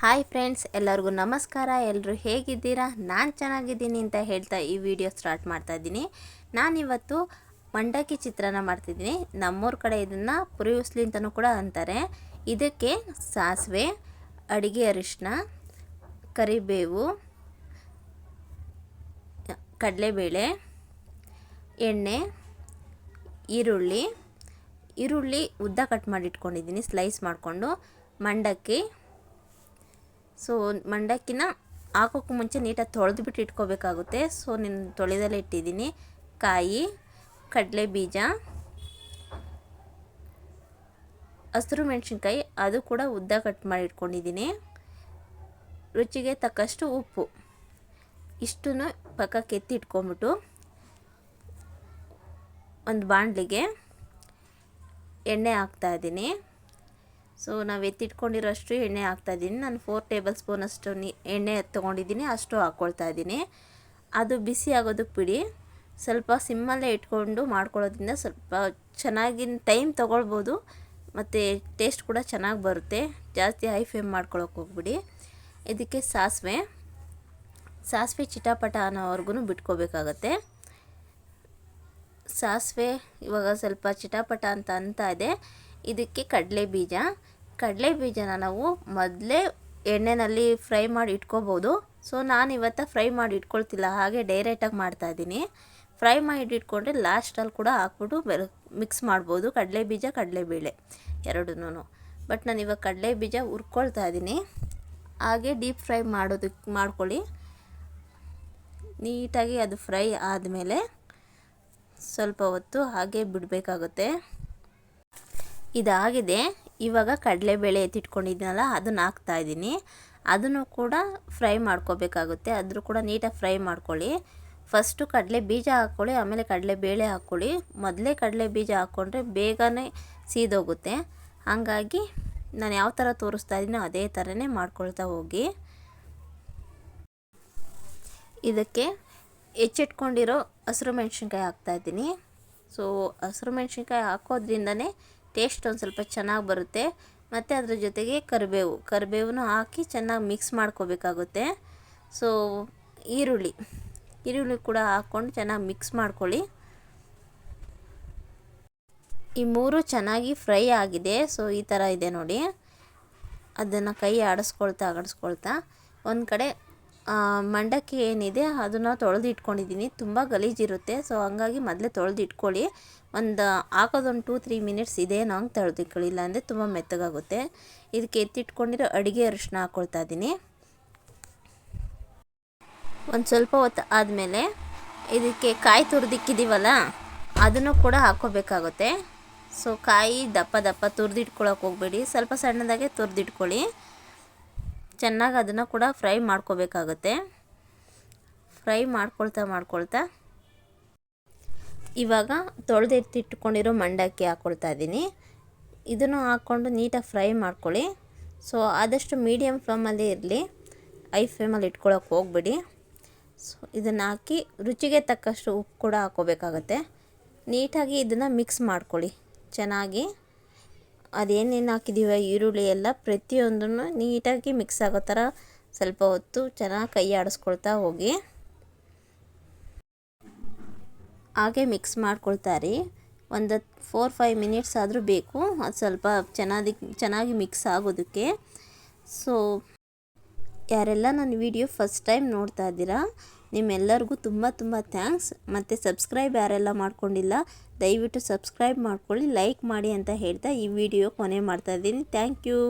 Hi friends, ಎಲ್ಲರಿಗೂ ನಮಸ್ಕಾರ. ಎಲ್ಲರೂ ಹೇಗಿದ್ದೀರಾ? ನಾನು ಚೆನ್ನಾಗಿದ್ದೀನಿ ಅಂತ ಹೇಳ್ತಾ ಈ ವಿಡಿಯೋ ಸ್ಟಾರ್ಟ್ ಮಾಡ್ತಾ ಇದ್ದೀನಿ. ನಾನಿವತ್ತು ಮಂಡಕ್ಕಿ ಚಿತ್ರಾನ್ನ ಮಾಡ್ತಿದ್ದೀನಿ. ನಮ್ಮೂರ ಕಡೆ ಇದನ್ನು ಪುರಿ ಉಸ್ಲಿ ಅಂತಲೂ ಕೂಡ ಅಂತಾರೆ. ಇದಕ್ಕೆ ಸಾಸಿವೆ, ಅಡಿಗೆ ಅರಿಶಿನ ಕರಿಬೇವು, ಕಡಲೆಬೇಳೆ, ಎಣ್ಣೆ, ಈರುಳ್ಳಿ. ಈರುಳ್ಳಿ ಉದ್ದ ಕಟ್ ಮಾಡಿ ಇಟ್ಕೊಂಡಿದ್ದೀನಿ ಸ್ಲೈಸ್ ಮಾಡಿಕೊಂಡು. ಮಂಡಕ್ಕಿ ಸೊ ಮಂಡಕ್ಕಿನ ಹಾಕೋಕ್ಕೂ ಮುಂಚೆ ನೀಟಾಗಿ ತೊಳೆದ್ಬಿಟ್ಟು ಇಟ್ಕೋಬೇಕಾಗುತ್ತೆ. ಸೊ ನಿನ್ನ ತೊಳೆದಲ್ಲೇ ಇಟ್ಟಿದ್ದೀನಿ. ಕಾಯಿ, ಕಡಲೆ ಬೀಜ, ಹಸಿರು ಮೆಣಸಿನ್ಕಾಯಿ, ಅದು ಕೂಡ ಉದ್ದ ಕಟ್ ಮಾಡಿ ಇಟ್ಕೊಂಡಿದ್ದೀನಿ. ರುಚಿಗೆ ತಕ್ಕಷ್ಟು ಉಪ್ಪು. ಇಷ್ಟನ್ನು ಪಕ್ಕಕ್ಕೆ ಎತ್ತಿ ಇಟ್ಕೊಂಬಿಟ್ಟು ಒಂದು ಬಾಣಲಿಗೆ ಎಣ್ಣೆ ಹಾಕ್ತಾಯಿದ್ದೀನಿ ಸೊ ನಾವು ಎತ್ತಿಟ್ಕೊಂಡಿರೋಷ್ಟು ಎಣ್ಣೆ ಹಾಕ್ತಾಯಿದ್ದೀನಿ ನಾನು ಫೋರ್ ಟೇಬಲ್ ಸ್ಪೂನಷ್ಟು ನೀ, ಎಣ್ಣೆ ತೊಗೊಂಡಿದ್ದೀನಿ, ಅಷ್ಟು ಹಾಕ್ಕೊಳ್ತಾ ಇದ್ದೀನಿ. ಅದು ಬಿಸಿ ಆಗೋದಕ್ಕೆ ಬಿಡಿ. ಸ್ವಲ್ಪ ಸಿಮ್ಮಲ್ಲೇ ಇಟ್ಕೊಂಡು ಮಾಡ್ಕೊಳ್ಳೋದ್ರಿಂದ ಸ್ವಲ್ಪ ಚೆನ್ನಾಗಿ ಟೈಮ್ ತೊಗೊಳ್ಬೋದು. ಮತ್ತು ಟೇಸ್ಟ್ ಕೂಡ ಚೆನ್ನಾಗಿ ಬರುತ್ತೆ. ಜಾಸ್ತಿ ಹೈ ಫ್ಲೇಮ್ ಮಾಡ್ಕೊಳಕ್ಕೆ ಹೋಗ್ಬಿಡಿ. ಇದಕ್ಕೆ ಸಾಸಿವೆ. ಸಾಸಿವೆ ಚಿಟಾಪಟ ಅನ್ನೋವರೆಗೂ ಬಿಟ್ಕೋಬೇಕಾಗತ್ತೆ. ಸಾಸಿವೆ ಇವಾಗ ಸ್ವಲ್ಪ ಚಿಟಾಪಟ ಅಂತ ಅಂತ ಇದೆ. ಇದಕ್ಕೆ ಕಡಲೆ ಬೀಜ. ಕಡಲೆ ಬೀಜನ ನಾವು ಮೊದಲೇ ಎಣ್ಣೆಯಲ್ಲಿ ಫ್ರೈ ಮಾಡಿ ಇಟ್ಕೋಬೋದು. ಸೊ, ನಾನು ಇವತ್ತು ಫ್ರೈ ಮಾಡಿ ಇಟ್ಕೊಳ್ತಿಲ್ಲ, ಹಾಗೆ ಡೈರೆಕ್ಟಾಗಿ ಮಾಡ್ತಾಯಿದ್ದೀನಿ ಫ್ರೈ ಮಾಡಿ ಇಟ್ಕೊಂಡ್ರೆ ಲಾಸ್ಟಲ್ಲಿ ಕೂಡ ಹಾಕ್ಬಿಟ್ಟು ಮಿಕ್ಸ್ ಮಾಡ್ಬೋದು. ಕಡಲೆ ಬೀಜ ಕಡಲೆಬೇಳೆ ಎರಡೂ ಬಟ್ ನಾನು ಇವಾಗ ಕಡಲೆ ಬೀಜ ಹುರ್ಕೊಳ್ತಾ ಇದ್ದೀನಿ. ಹಾಗೆ ಡೀಪ್ ಫ್ರೈ ಮಾಡೋದಕ್ಕೆ ಮಾಡ್ಕೊಳ್ಳಿ. ನೀಟಾಗಿ ಅದು ಫ್ರೈ ಆದಮೇಲೆ ಸ್ವಲ್ಪ ಹೊತ್ತು ಹಾಗೆ ಬಿಡಬೇಕಾಗುತ್ತೆ. ಇದಾಗಿದೆ. ಇವಾಗ ಕಡಲೆಬೇಳೆ ಎತ್ತಿಟ್ಕೊಂಡಿದ್ದೀನಲ್ಲ ಅದನ್ನು ಹಾಕ್ತಾ ಇದ್ದೀನಿ. ಅದನ್ನು ಕೂಡ ಫ್ರೈ ಮಾಡ್ಕೋಬೇಕಾಗುತ್ತೆ. ಆದರೂ ಕೂಡ ನೀಟಾಗಿ ಫ್ರೈ ಮಾಡ್ಕೊಳ್ಳಿ. ಫಸ್ಟು ಕಡಲೆ ಬೀಜ ಹಾಕ್ಕೊಳ್ಳಿ, ಆಮೇಲೆ ಕಡಲೆ ಬೇಳೆ ಹಾಕ್ಕೊಳ್ಳಿ. ಮೊದಲೇ ಕಡಲೆ ಬೀಜ ಹಾಕ್ಕೊಂಡ್ರೆ ಬೇಗನೆ ಸೀದೋಗುತ್ತೆ. ಹಾಗಾಗಿ ನಾನು ಯಾವ ಥರ ತೋರಿಸ್ತಾ ಇದ್ದೀನೋ ಅದೇ ಥರನೇ ಮಾಡ್ಕೊಳ್ತಾ ಹೋಗಿ. ಇದಕ್ಕೆ ಹೆಚ್ಚಿಟ್ಕೊಂಡಿರೋ ಹಸಿರು ಮೆಣಸಿನ್ಕಾಯಿ ಹಾಕ್ತಾಯಿದ್ದೀನಿ ಸೊ, ಹಸಿರು ಮೆಣಸಿನ್ಕಾಯಿ ಹಾಕೋದ್ರಿಂದನೇ ಟೇಸ್ಟ್ ಒಂದು ಸ್ವಲ್ಪ ಚೆನ್ನಾಗಿ ಬರುತ್ತೆ. ಮತ್ತು ಅದ್ರ ಜೊತೆಗೆ ಕರಿಬೇವು. ಕರಿಬೇವನ್ನು ಹಾಕಿ ಚೆನ್ನಾಗಿ ಮಿಕ್ಸ್ ಮಾಡ್ಕೋಬೇಕಾಗುತ್ತೆ. ಸೊ ಈರುಳ್ಳಿ. ಈರುಳ್ಳಿ ಕೂಡ ಹಾಕ್ಕೊಂಡು ಚೆನ್ನಾಗಿ ಮಿಕ್ಸ್ ಮಾಡ್ಕೊಳ್ಳಿ. ಈ ಮೂರು ಚೆನ್ನಾಗಿ ಫ್ರೈ ಆಗಿದೆ. ಸೊ ಈ ಥರ ಇದೆ ನೋಡಿ. ಅದನ್ನು ಕೈ ಆಡಿಸ್ಕೊಳ್ತಾ ಆಡಿಸ್ಕೊಳ್ತಾ ಒಂದು ಕಡೆ ಮಂಡಕ್ಕಿ ಏನಿದೆ ಅದನ್ನು ತೊಳೆದು ಇಟ್ಕೊಂಡಿದ್ದೀನಿ ತುಂಬ ಗಲೀಜಿರುತ್ತೆ ಸೊ ಹಂಗಾಗಿ ಮೊದಲೇ ತೊಳೆದು ಇಟ್ಕೊಳ್ಳಿ ಒಂದು, ಹಾಕೋದೊಂದು ಟೂ ತ್ರೀ ಮಿನಿಟ್ಸ್ ಇದೆ ನಂಗೆ ತೊಳೆದು ಇಟ್ಕೊಳ್ಳಿ ಇಲ್ಲಾಂದರೆ ತುಂಬ ಮೆತ್ತಗಾಗುತ್ತೆ. ಇದಕ್ಕೆ ಎತ್ತಿಟ್ಕೊಂಡಿರೋ ಅಡುಗೆ ಅರಿಶಿನ ಹಾಕ್ಕೊಳ್ತಾ ಇದ್ದೀನಿ. ಒಂದು ಸ್ವಲ್ಪ ಹೊತ್ತು ಆದಮೇಲೆ ಇದಕ್ಕೆ ಕಾಯಿ ತುರಿದಿಕ್ಕಿದ್ದೀವಲ್ಲ ಅದನ್ನು ಕೂಡ ಹಾಕ್ಕೋಬೇಕಾಗುತ್ತೆ ಸೊ ಕಾಯಿ ದಪ್ಪ ದಪ್ಪ ತುರಿದಿಟ್ಕೊಳಕ್ಕೆ ಹೋಗಬೇಡಿ. ಸ್ವಲ್ಪ ಸಣ್ಣದಾಗೆ ತುರಿದಿಟ್ಕೊಳ್ಳಿ. ಚೆನ್ನಾಗಿ ಅದನ್ನು ಕೂಡ ಫ್ರೈ ಮಾಡ್ಕೋಬೇಕಾಗುತ್ತೆ. ಫ್ರೈ ಮಾಡ್ಕೊಳ್ತಾ ಮಾಡ್ಕೊಳ್ತಾ ಇವಾಗ ತೊಳೆದಿಟ್ಟಿಟ್ಕೊಂಡಿರೋ ಮಂಡಕ್ಕಿ ಹಾಕ್ಕೊಳ್ತಾ ಇದ್ದೀನಿ. ಇದನ್ನು ಹಾಕ್ಕೊಂಡು ನೀಟಾಗಿ ಫ್ರೈ ಮಾಡ್ಕೊಳ್ಳಿ. ಸೊ, ಆದಷ್ಟು ಮೀಡಿಯಮ್ ಫ್ಲೇಮಲ್ಲಿ ಇರಲಿ. ಐ ಫ್ಲೇಮಲ್ಲಿ ಇಟ್ಕೊಳಕ್ಕೆ ಹೋಗ್ಬಿಡಿ. ಸೊ, ಇದನ್ನು ಹಾಕಿ ರುಚಿಗೆ ತಕ್ಕಷ್ಟು ಉಪ್ಪು ಕೂಡ ಹಾಕ್ಕೋಬೇಕಾಗತ್ತೆ. ನೀಟಾಗಿ ಇದನ್ನು ಮಿಕ್ಸ್ ಮಾಡ್ಕೊಳ್ಳಿ. ಚೆನ್ನಾಗಿ ಅದೇನೇನು ಹಾಕಿದ್ದೀವ ಈರುಳ್ಳಿ ಎಲ್ಲ ಪ್ರತಿಯೊಂದನ್ನು ನೀಟಾಗಿ ಮಿಕ್ಸ್ ಆಗೋ ಥರ ಸ್ವಲ್ಪ ಹೊತ್ತು ಚೆನ್ನಾಗಿ ಕೈ ಆಡಿಸ್ಕೊಳ್ತಾ ಹೋಗಿ. ಹಾಗೆ ಮಿಕ್ಸ್ ಮಾಡ್ಕೊಳ್ತಾರೆ ಒಂದು ಫೋರ್ ಫೈವ್ ಮಿನಿಟ್ಸ್ ಆದರೂ ಬೇಕು. ಅದು ಸ್ವಲ್ಪ ಚೆನ್ನಾಗಿ ಚೆನ್ನಾಗಿ ಮಿಕ್ಸ್ ಆಗೋದಕ್ಕೆ. ಸೊ ಯಾರೆಲ್ಲ ನನ್ನ ವಿಡಿಯೋ ಫಸ್ಟ್ ಟೈಮ್ ನೋಡ್ತಾ ಇದ್ದೀರಾ ನಿಮ್ಮೆಲ್ಲರಿಗೂ ತುಂಬ ತುಂಬ ಥ್ಯಾಂಕ್ಸ್. ಮತ್ತು ಸಬ್ಸ್ಕ್ರೈಬ್ ಯಾರೆಲ್ಲ ಮಾಡ್ಕೊಂಡಿಲ್ಲ, ದಯವಿಟ್ಟು ಸಬ್ಸ್ಕ್ರೈಬ್ ಮಾಡ್ಕೊಳ್ಳಿ, ಲೈಕ್ ಮಾಡಿ ಅಂತ ಹೇಳ್ತಾ ಈ ವಿಡಿಯೋ ಕೊನೆ ಮಾಡ್ತಾಯಿದ್ದೀನಿ ಥ್ಯಾಂಕ್ ಯು.